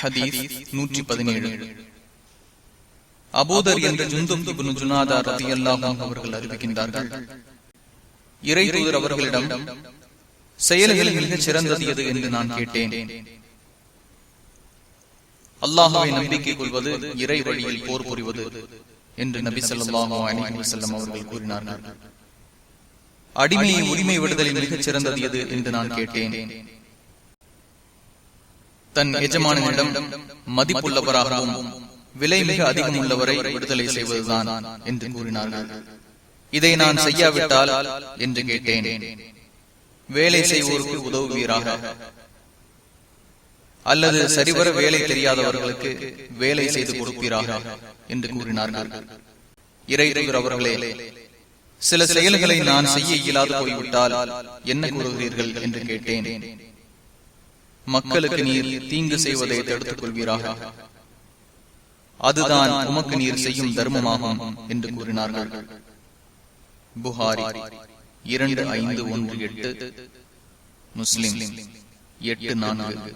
ஹதீஸ் நூற்றி பதினேழு. என்ற ஜுந்தும் ஜுனாதா அவர்கள் அறிவிக்கின்றார்கள். இறை தூதர் அவர்களிடம் செயல்களில் மிகச் சிறந்தது எது என்று நான் கேட்டேன். அல்லாஹாவை நம்பிக்கை கொள்வது இறை வழியில் போர் புரிவது என்று நபி ஸல்லல்லாஹு அலைஹி அவர்கள் கூறினார்கள். அடிமையை உரிமை விடுதலில் மிகச் சிறந்தது எது என்று நான் கேட்டேன். தன் எஜமானிடம் மதிப்புள்ளவராகவும் விலை மிக அதிகம் உள்ளவரை விடுதலை செய்வதுதான் என்று கூறினார்கள். இதை நான் செய்யாவிட்டால் என்று கேட்டேன். வேலை செய்வோருக்கு உதவுவீராக. அல்லது சரிவர வேலை தெரியாதவர்களுக்கு வேலை செய்து கொடுப்பீராக என்று கூறினார்கள். இறை அவர்களே சில செயல்களை நான் செய்ய இயலாது போய்விட்டால் என்ன கூறுகிறீர்கள் என்று கேட்டேன். மக்களுக்கு நீர் தீங்கு செய்வதை தடுத்துக் கொள்வீராக அதுதான் உமக்கு நீர் செய்யும் தர்மமாகும் என்று கூறினார்கள். புகாரி இரண்டு ஐந்து ஒன்று எட்டு முஸ்லிம் எட்டு நான்கு.